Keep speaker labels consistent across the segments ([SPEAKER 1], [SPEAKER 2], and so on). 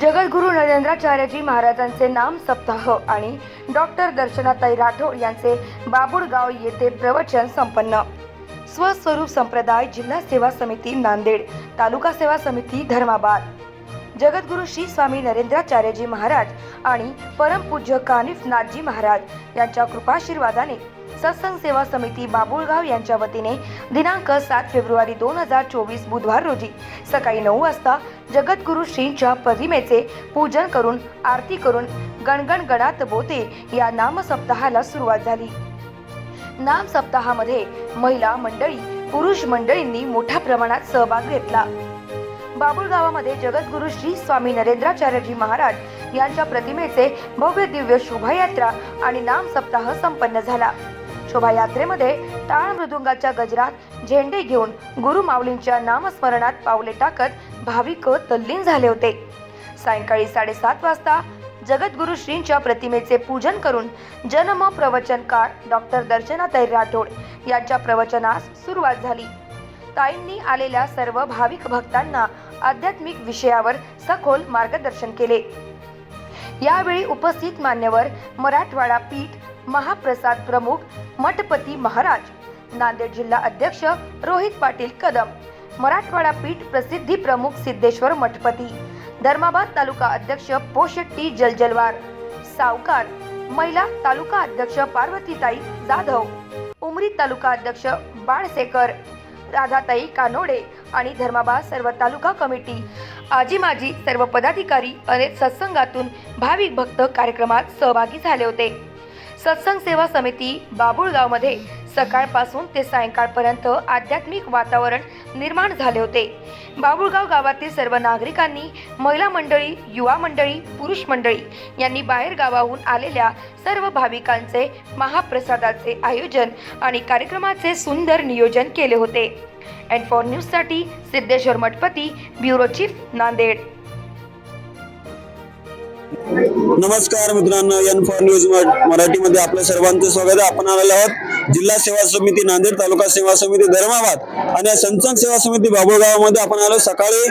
[SPEAKER 1] जगद्गुरू नरेंद्राचार्यजी महाराजांचे नाम सप्ताह आणि डॉक्टर दर्शनाताई राठोड यांचे बाबुळगाव येथे प्रवचन संपन्न. स्वस्वरूप संप्रदाय जिल्हा सेवा समिती नांदेड तालुका सेवा समिती धर्माबाद. जगद्गुरू श्री स्वामी नरेंद्राचार्यजी महाराज आणि परमपूज्य कानिफ नाथजी महाराज यांच्या कृपाशीर्वादाने सत्संग सेवा समिती बाबुळगाव यांच्या वतीने दिनांक सात फेब्रुवारी दोन हजार चोवीस बुधवार रोजी सकाळी नऊ वाजता जगद्गुरु श्रींच्या प्रतिमेचे पूजन करून आरती करून गणगण गणात बोते या नामसप्ताहाला सुरुवात झाली. नाम सप्ताहामध्ये महिला मंडळी पुरुष मंडळींनी मोठ्या प्रमाणात सहभाग घेतला. बाबुळ गावामध्ये श्री स्वामी नरेंद्राचार्यजी महाराज यांच्या प्रतिमेचे भव्य दिव्य शोभायात्रा आणि नाम सप्ताह संपन्न झाला. शोभायात्रेमध्ये टाळ मृदुंगाच्या गजरात झेंडे घेऊन गुरु माऊलींच्या नामस्मरणात पावले टाकत भाविक तल्लीन झाले होते. सायंकाळी साडेसात वाजता जगद्गुरु श्रींच्या प्रतिमेचे पूजन करून जन्म प्रवचनकार डॉक्टर दर्शनाताई राठोड यांच्या प्रवचनास सुरुवात झाली. ताईंनी आलेल्या सर्व भाविक भक्तांना आध्यात्मिक विषयावर सखोल मार्गदर्शन केले. यावेळी उपस्थित मान्यवर मराठवाडा पीठ महाप्रसाद प्रमुख मठपती महाराज नांदेड जिल्हा अध्यक्ष रोहित पाटील कदम मराठवाडा पीठ प्रसिद्धी प्रमुख सिद्धेश्वर मठपती धर्माबाद तालुका अध्यक्ष पोशेट्टी जलजलवार सावकार महिला तालुका अध्यक्ष पार्वतीताई जाधव उमरी तालुका अध्यक्ष बाळसेकर राधाताई कानोडे आणि धर्माबाद सर्व तालुका कमिटी. आजी माजी सर्व पदाधिकारी अनेक सत्संगातून भाविक भक्त कार्यक्रमात सहभागी झाले होते. सत्संग सेवा समिती बाबुळगावमध्ये सकाळपासून ते सायंकाळपर्यंत आध्यात्मिक वातावरण निर्माण झाले होते. बाबुळगाव गावातील सर्व नागरिकांनी महिला मंडळी युवा मंडळी पुरुष मंडळी यांनी बाहेर गावाहून आलेल्या सर्व भाविकांचे महाप्रसादाचे आयोजन आणि कार्यक्रमाचे सुंदर नियोजन केले होते. अँड फॉर न्यूजसाठी सिद्धेश्वर मठपती ब्युरो चीफ नांदेड.
[SPEAKER 2] नमस्कार मित्रांनो एन फॉर न्यूज मराठी मराठीमध्ये आपल्या सर्वांचं स्वागत आहे. आपण आलेलो आहोत जिल्हा सेवा समिती नांदेड तालुका सेवा समिती धर्माबाद आणि या सेवा समिती बाबुळगावामध्ये आपण आलो. सकाळी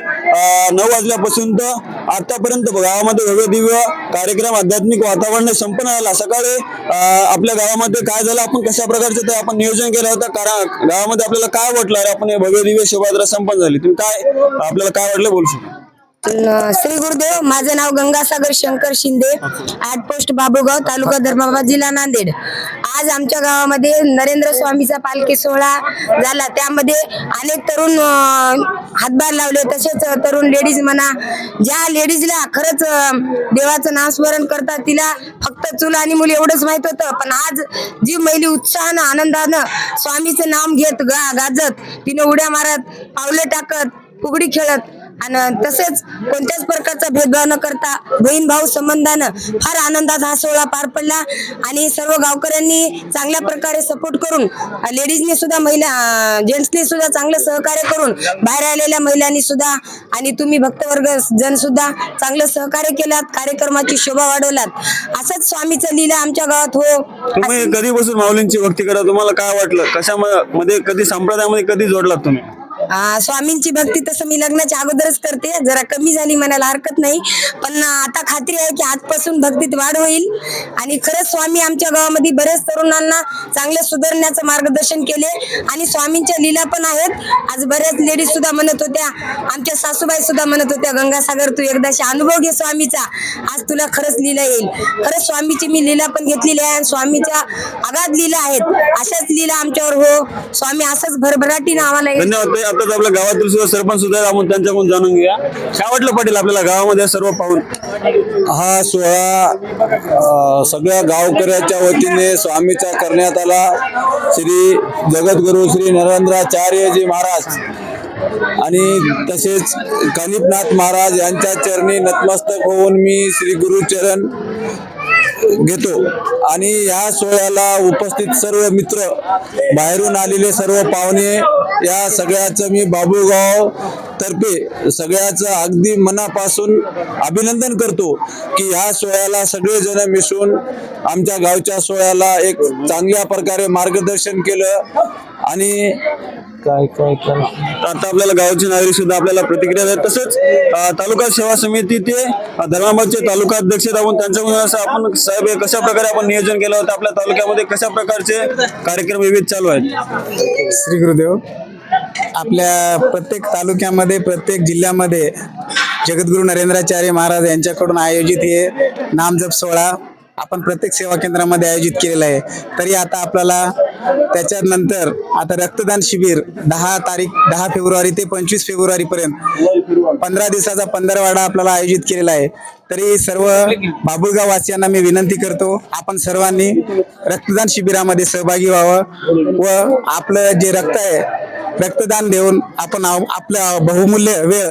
[SPEAKER 2] नऊ वाजल्यापासून तर आतापर्यंत गावामध्ये भव्य दिव्य कार्यक्रम आध्यात्मिक वातावरण संपन्न झाला. सकाळी आपल्या गावामध्ये काय झालं आपण कशा प्रकारचं ते आपण नियोजन केलं होतं कारण गावामध्ये आपल्याला काय वाटलं अरे आपण भव्य दिव्य शोभायात्रा संपन्न झाली. तुम्ही काय आपल्याला काय वाटलं बोलू शकतो.
[SPEAKER 3] न- श्री गुरुदेव माझं नाव गंगासागर शंकर शिंदे आठ पोस्ट बाबुगाव तालुका धर्माबाद जिल्हा नांदेड. आज आमच्या गावामध्ये नरेंद्र स्वामीचा पालखी सोहळा झाला. त्यामध्ये अनेक तरुण अं, हातभार लावले. तसेच तरुण लेडीज म्हणा ज्या लेडीजला खरंच अं, देवाचं नामस्मरण करतात तिला फक्त चूल आणि मुली एवढंच माहीत होतं. पण आज जी महिली उत्साहानं आनंदानं स्वामीचं नाम घेत गा गाजत तिने उड्या मारत पावलं टाकत फुगडी खेळत आणि तसेच कोणत्याच प्रकारचा भेदभाव न करता बहीण भाऊ संबंधानं फार आनंदात हा सोहळा पार पडला. आणि सर्व गावकऱ्यांनी चांगल्या प्रकारे सपोर्ट करून लेडीजने सुद्धा महिला जेंट्सने सुद्धा चांगलं सहकार्य करून बाहेर आलेल्या महिलांनी सुद्धा आणि तुम्ही भक्तवर्ग जण सुद्धा चांगलं सहकार्य केलात कार्यक्रमाची शोभा वाढवलात. असंच स्वामीचं लीला आमच्या गावात हो.
[SPEAKER 2] तुम्ही कधीपासून माऊलींची भक्ती करा तुम्हाला काय वाटलं? कशामध्ये कधी संप्रदायामध्ये कधी जोडलात तुम्ही?
[SPEAKER 3] आ, स्वामींची भक्ती तसं मी लग्नाच्या अगोदरच करते. जरा कमी झाली म्हणायला हरकत नाही. पण आता खात्री आहे की आजपासून भक्तीत वाढ होईल. आणि खरंच स्वामी आमच्या गावामध्ये बऱ्याच तरुणांना चांगलं सुधारण्याचं मार्गदर्शन केले. आणि स्वामींच्या लीला पण आहेत. आज बऱ्याच लेडीज सुद्धा म्हणत होत्या आमच्या सासूबाई सुद्धा म्हणत होत्या गंगासागर तू एकदाशी अनुभव घे स्वामीचा. आज तुला खरंच लीला येईल. खरंच स्वामीची मी लीला पण घेतलेली आहे आणि स्वामीच्या अगाध लीला आहेत. अशाच लीला आमच्यावर हो. स्वामी असंच भरभराटीनं आम्हाला
[SPEAKER 2] आताच आपल्या गावातील सुद्धा सरपंच सुद्धा आपण त्यांच्याकडून जाणून घेऊया. काय वाटलं पाटील आपल्याला गावामध्ये सर्व पाहून?
[SPEAKER 4] हा सोहळा सगळ्या गावकऱ्याच्या वतीने स्वामीचा करण्यात आला. श्री जगद्गुरु श्री नरेंद्राचार्यजी महाराज आणि तसेच कानिपनाथ महाराज यांच्या चरणी नतमस्तक होऊन मी श्री गुरुचरण घेतो. आणि या सोहळ्याला उपस्थित सर्व मित्र बाहेरून आलेले सर्व पाहुणे या सगळ्याचं मी बाबूगाव तर्फे सगळ्याचं अगदी मनापासून अभिनंदन करतो की ह्या सोहळ्याला सगळेजण मिसळून आमच्या गावच्या सोहळ्याला एक चांगल्या प्रकारे मार्गदर्शन केलं. आणि
[SPEAKER 2] आता आपल्याला गावाचे नागरिक सुद्धा आपल्याला प्रतिक्रिया देतात. तसंच तालुका सेवा समिती ते धर्माबादचे तालुका अध्यक्ष राहून त्यांच्याकडून असं आपण साहेब हे कशा प्रकारे आपण नियोजन केलं होतं? आपल्या तालुक्यामध्ये कशा प्रकारचे कार्यक्रम विविध चालू आहेत?
[SPEAKER 5] श्री गुरुदेव आपल्या प्रत्येक तालुक्यामध्ये प्रत्येक जिल्ह्यामध्ये जगद्गुरु नरेंद्राचार्य महाराज यांच्याकडून आयोजित हे नामजप सोहळा आपण प्रत्येक सेवा केंद्रामध्ये आयोजित केलेला आहे. तरी आता आपल्याला त्याच्यानंतर आता रक्तदान शिबिर दहा तारीख दहा फेब्रुवारी ते पंचवीस फेब्रुवारी पर्यंत पंधरा दिवसाचा पंधरवाडा आपल्याला आयोजित केलेला आहे. तरी सर्व बाबुळगाव वासियांना मी विनंती करतो आपण सर्वांनी रक्तदान शिबिरामध्ये सहभागी व्हावं व आपलं जे रक्त आहे रक्तदान देऊन आपण आव- आपलं बहुमूल्य वेळ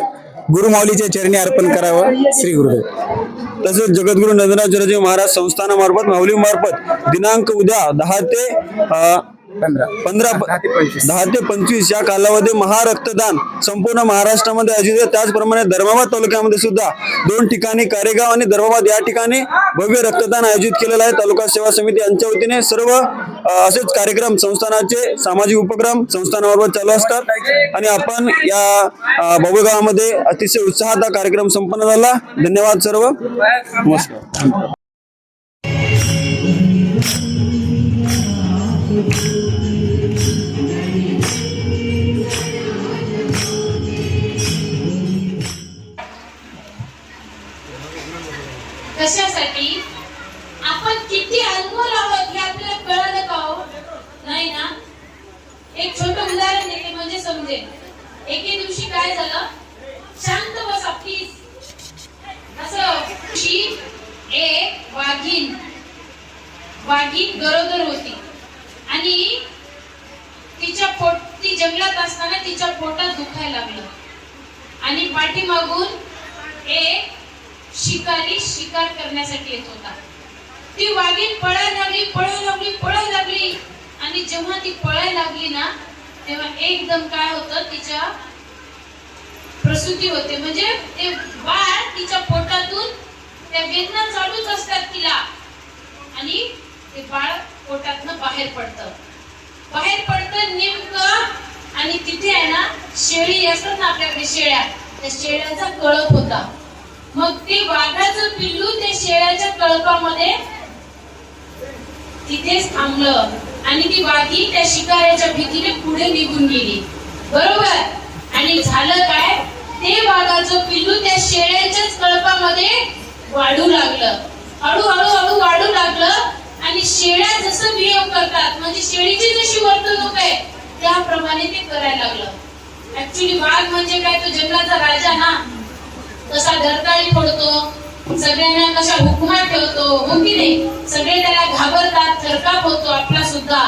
[SPEAKER 5] गुरुमाऊलीच्या चरणी अर्पण करावं. श्री गुरुदेव.
[SPEAKER 2] तसेच जगद्गुरु नंदनाचार्यजी महाराज संस्थानामार्फत माऊली मार्फत दिनांक उद्या दहा ते
[SPEAKER 5] पंधरा. दहा ते पंचवीस.
[SPEAKER 2] या कालावधी महारक्तदान संपूर्ण महाराष्ट्रामध्ये आयोजित आहे. त्याचप्रमाणे धर्माबाद तालुक्यामध्ये सुद्धा दोन ठिकाणी कारेगाव आणि धर्माबाद या ठिकाणी भव्य रक्तदान आयोजित केलेलं आहे. तालुका सेवा समिती यांच्या वतीने सर्व असेच कार्यक्रम संस्थानाचे सामाजिक उपक्रम संस्थानामार्फत चालू असतात. आणि आपण या अ, बाबुळगावामध्ये अतिशय उत्साहात हा कार्यक्रम संपन्न झाला. धन्यवाद सर्व. नमस्कार.
[SPEAKER 6] कशासाठी? आपण किती अनमोल आहोत हे आपल्याला कळालं का हो? नाही ना? एक छोट उदाहरण देते म्हणजे समजेल एके दिवशी काय झालं? शांत बस प्लीज असं एक वाघीन वाघीण. गरोदर होती. आणि तिच्या पोट ती जंगलात असताना तिच्या पोटात दुखायला लागलं. आणि पाठीमागून एक शिकारी शिकार करण्यासाठी येत होता. ती वाघीण पळायला लागली पळू लागली पळू लागली. आणि जेव्हा ती पळायला लागली ना तेव्हा एकदम काय होतं तिच्या प्रसूती होते. म्हणजे ते बाळ तिच्या पोटातून त्या वेदना चालूच असतात तिला. आणि ते बाळ पोटातनं बाहेर पडतं. बाहेर पडतं नेमकं आणि तिथे आहे ना शेळी असतात ना आपल्याकडे शेळ्या त्या शेळ्याचा कळप होता. मग ते वाघाचं पिल्लू त्या शेळ्याच्या कळपामध्ये तिथेच थांबलं. आणि ती वाघी त्या शिकाऱ्याच्या भीतीने पुढे निघून गेली. बरोबर? आणि झालं काय? ते वाघाचं पिल्लू त्या शेळ्याच्याच कळपामध्ये वाढू लागलं. हळूहळू हळू वाढू लागलं. आणि शेळ्या जसं बिहेव करतात म्हणजे शेळीची जशी वर्तणूक आहे त्याप्रमाणे ते करायला लागलं. ऍक्च्युली वाघ म्हणजे काय? तो जंगलाचा राजा ना. कसा दरदाळी फोडतो सगळ्यांना कशा हुकमा ठेवतो हो की नाही? सगळे त्याला घाबरतात थरकाप होतो आपला सुद्धा.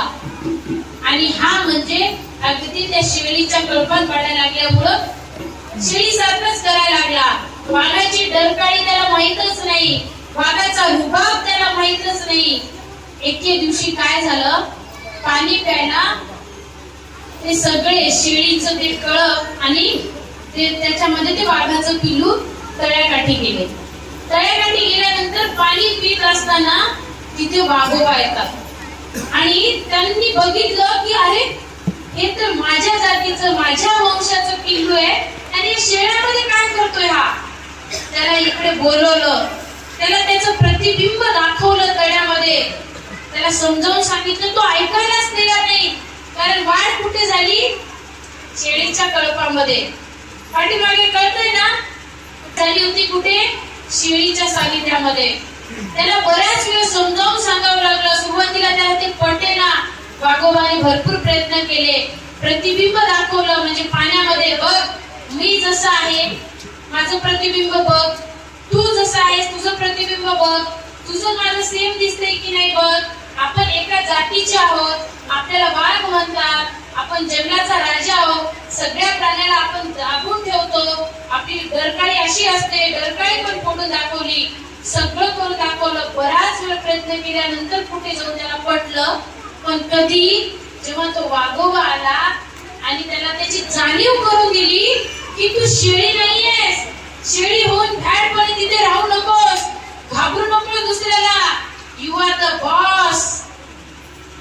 [SPEAKER 6] आणि हा म्हणजे अगदी त्या शेळीच्या कळपात पाडायला लागल्यामुळं शेळी सारखंच करायला लागला. वाघाची डरकाळी त्याला माहीतच नाही. वाघाचा रुबाब त्याला माहीतच नाही. एके दिवशी काय झालं? पाणी प्यायला ते सगळे शेळीचं ते कळप आणि ते त्याच्यामध्ये ते वाघाचं पिल्लू तळ्याकाठी गेले. तळ्याकाठी गेल्यानंतर पाणी पित असताना तिथे वाघोबा येतात. आणि त्यांनी बघितलं की अरे हे तर माझ्या जातीचं माझ्या वंशाचं पिल्लू आहे. आणि शेळ्यामध्ये काय करतोय हा? त्याला इकडे बोलवलं. त्याला त्याचं प्रतिबिंब दाखवलं तळ्यामध्ये. त्याला समजावून सांगितलं तो ऐकायलाच तयार नाही. कारण वाढ कुठे झाली? शेळीच्या कळपामध्ये. पाठीमागे कळतंय ना? झाली होती कुठे? शिळीच्या सानिध्यामध्ये. त्याला बऱ्याच वेळ समजावून सांगावं लागलं. सुरुवातीला त्याला ते पटेना वाघोबाने भरपूर प्रयत्न केले. प्रतिबिंब दाखवलं म्हणजे पाण्यामध्ये बघ मी जसं आहे माझं प्रतिबिंब बघ. तू जसं आहेस तुझं प्रतिबिंब बघ. तुझं माझं सेम दिसतंय की नाही बघ? जातीचे आहोत आपल्याला वाघ म्हणतात आपण जंगलाचा राजा आहोत सगळ्या प्राण्याला आपण दाबून ठेवतो. आपली डरकाळी अशी असते डरकाळी पण फोडून दाखवली. सगळं करून दाखवलं बराच वेळ प्रयत्न केल्यानंतर कुठे जाऊन त्याला पटलं? पण कधी जेव्हा तो वाघोबा आला आणि त्याला त्याची जाणीव करून दिली की तू शेळी नाहीयेस शेळी होऊन भॅडपणे तिथे राहू नकोस घाबरू नको दुसऱ्याला यू आर द बॉस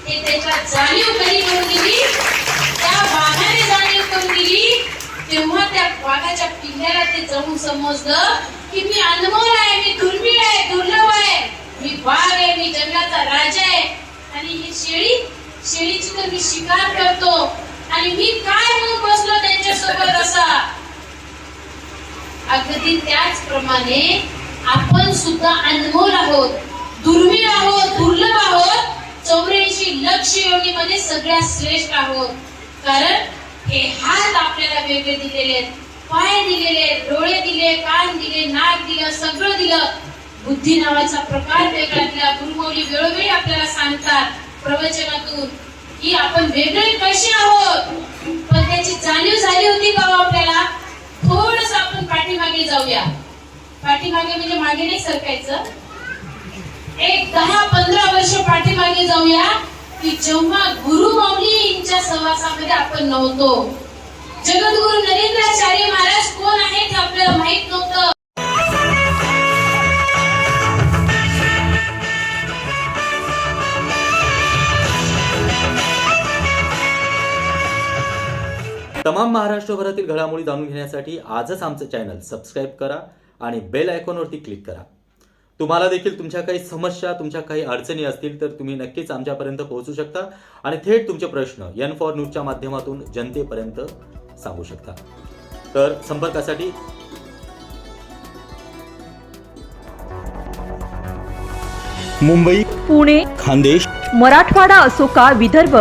[SPEAKER 6] हे त्याच्या जाणीव कधी करून दिली त्या वाघाने वाघाच्या पिल्ल्याला ते जाऊन समजलं की मी अनमोल आहे मी दुर्मिळ आहे दुर्लभ आहे. मी वाघ आहे मी जंगलाचा राजा आहे. आणि ही शेळी शेळीची तर मी शिकार करतो. आणि मी काय म्हणून बसलो त्यांच्यासोबत असा? अगदी त्याचप्रमाणे आपण सुद्धा अनमोल आहोत दुर्मिळ आहोत दुर्लभ आहोत. चौऱ्याऐंशी लक्ष योनीमध्ये सगळ्यात श्रेष्ठ आहोत. कारण हे हात आपल्याला वेगळे दिलेले आहेत. पाय दिलेले डोळे दिले कान दिले नाक दिलं सगळं दिलं. बुद्धी नावाचा प्रकार वेगळा दिला. गुरुमौली वेळोवेळी आपल्याला सांगतात प्रवचनातून की आपण वेगळे कसे आहोत? पण त्याची जाणीव झाली होती का हो आपल्याला? थोडस आपण पाठीमागे जाऊया. पाठीमागे म्हणजे मागे नाही सरकायचं. एक दहा पंधरा वर्ष पाठीमागे जाऊया की जेव्हा गुरु माऊलींच्या सहवासामध्ये आपण नव्हतो जगद्गुरु नरेंद्राचार्य महाराज कोण आहेत आपल्याला माहीत नव्हतं.
[SPEAKER 7] तमाम महाराष्ट्रभरातील घडामोडी जाणून घेण्यासाठी आजच आमचं चॅनल सबस्क्राईब करा आणि बेल आयकॉनवरती क्लिक करा. तुम्हाला देखील तुमच्या काही समस्या तुमच्या काही अडचणी असतील तर तुम्ही नक्कीच आमच्यापर्यंत पोहोचू शकता. आणि थेट तुमचे प्रश्न एन फॉर न्यूजच्या माध्यमातून जनतेपर्यंत सांगू शकता. तर संपर्कासाठी
[SPEAKER 8] मुंबई
[SPEAKER 9] पुणे
[SPEAKER 8] खानदेश
[SPEAKER 9] मराठवाडा असो का विदर्भ?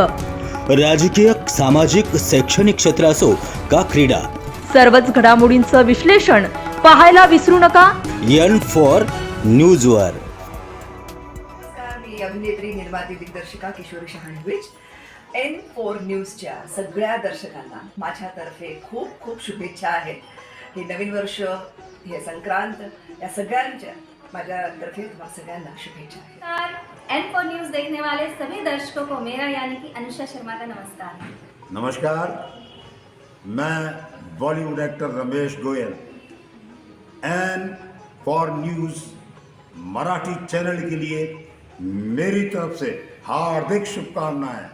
[SPEAKER 8] राजकीय सामाजिक शैक्षणिक क्षेत्र असो का क्रीडा?
[SPEAKER 9] सर्वच घडामोडींचं विश्लेषण पाहायला विसरू नका.
[SPEAKER 8] एन फॉर न्यूजवर.
[SPEAKER 10] नमस्कार मी अभिनेत्री निर्माती दिग्दर्शिका किशोरी शहाणविज एन फोर न्यूजच्या सगळ्या दर्शकांना माझ्यातर्फे खूप खूप शुभेच्छा आहेत. हे नवीन वर्ष हे संक्रांत या सगळ्यांच्या माझ्यातर्फे तुम्हाला सगळ्यांना शुभेच्छा
[SPEAKER 11] नमस्कार एन फॉर न्यूज़ देखने वाले सभी दर्शकों को मेरा यानी कि अनुषा शर्मा का नमस्कार।
[SPEAKER 12] नमस्कार। मैं Bollywood actor Ramesh Goyal N for news Marathi channel के लिए मेरी तरफ़ से हार्दिक शुभकामनाएँ।